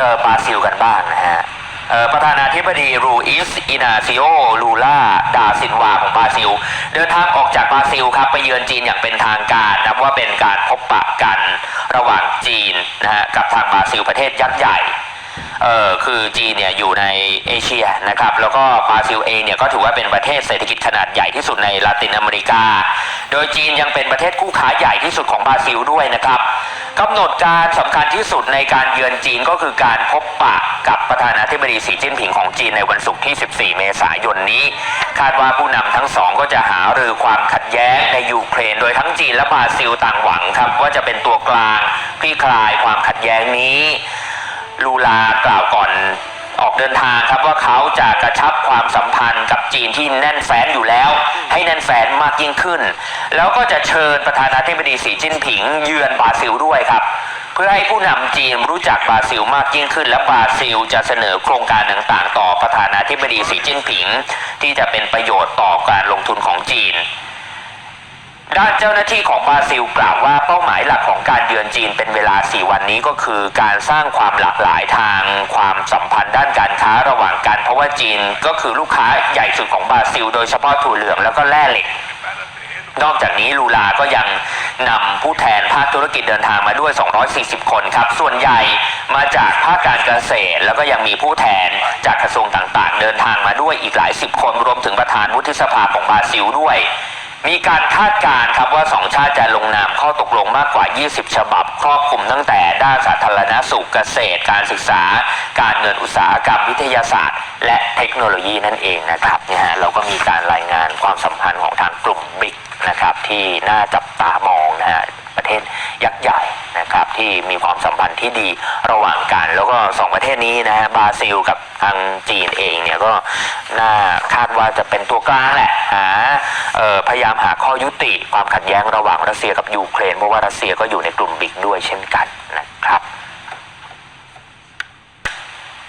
เออบราซิลกันบ้างนะฮะเออประธานาธิบดีรูอิสอินาซิโอลูล่าดาซินวาของบราซิล เดินทางออกจากบราซิลครับไปเยือนจีนอย่างเป็นทางการนับว่าเป็นการพบปะกันระหว่างจีนนะฮะกับทางบราซิลประเทศยักษ์ใหญ่เออคือจีนเนี่ยอยู่ในเอเชียนะครับแล้วก็บราซิลเองเนี่ยก็ถือว่าเป็นประเทศเศรษฐกิจขนาดใหญ่ที่สุดในลาตินอเมริกา โดยจีนยังเป็นประเทศคู่ค้าใหญ่ที่สุดของบราซิลด้วยนะครับ กำหนดการสำคัญที่สุดในการเยือนจีนก็คือการพบปะกับประธานาธิบดีสีจิ้นผิงของจีนในวันศุกร์ที่ 14 เมษายนนี้ คาดว่าผู้นำทั้งสองก็จะหารือความขัดแย้งในยูเครน โดยทั้งจีนและบราซิลต่างหวังครับ ว่าจะเป็นตัวกลางคลี่คลายความขัดแย้งนี้ ลูลากล่าวก่อน ออกเดินทางครับว่าเขาจะกระชับความสัมพันธ์กับจีนที่แน่นแฟ้นอยู่แล้ว ให้แน่นแฟ้นมากยิ่งขึ้น แล้วก็จะเชิญประธานาธิบดีสีจิ้นผิงเยือนบราซิลด้วยครับเพื่อให้ผู้นำจีนรู้จักบราซิลมากยิ่งขึ้น และบราซิลจะเสนอโครงการต่างๆ ต่อประธานาธิบดีสีจิ้นผิง ที่จะเป็นประโยชน์ต่อการลงทุนของจีน ด้านเจ้าหน้าที่ของบราซิลกล่าวว่าเป้าหมายหลักของการเยือนจีนเป็นเวลา 4 วันนี้ก็คือการสร้างความหลากหลายทางความสัมพันธ์ด้านการค้าระหว่างกัน เพราะว่าจีนก็คือลูกค้าใหญ่สุดของบราซิล โดยเฉพาะถั่วเหลืองแล้วก็แร่เหล็กนอกจากนี้ลูลาก็ยังนำผู้แทนภาคธุรกิจเดินทางมาด้วย 240 คนครับ ส่วนใหญ่มาจากภาคการเกษตร แล้วก็ยังมีผู้แทนจากกระทรวงต่างๆ เดินทางมาด้วยอีกหลายสิบคน รวมถึงประธานวุฒิสภาของบราซิลด้วย มีการคาดการณ์ครับว่าสองชาติจะลงนามข้อตกลงมากกว่า 20 ฉบับ ครอบคลุมตั้งแต่ด้านสาธารณสุขเกษตร การศึกษา การเงินอุตสาหกรรมวิทยาศาสตร์ และเทคโนโลยีนั่นเองนะครับเนี่ยฮะเราก็มีการรายงานความสัมพันธ์ของทางกลุ่มบิ๊กนะครับที่น่าจับตามอง ที่ดีระหว่างกัน แล้วก็สองประเทศนี้นะฮะบราซิลกับทางจีนเองเนี่ยก็น่าคาดว่าจะเป็นตัวกลางแหละหาพยายามหาข้อยุติความขัดแย้งระหว่างรัสเซียกับยูเครนเพราะว่ารัสเซียก็อยู่ในกลุ่มบิ๊กด้วยเช่นกัน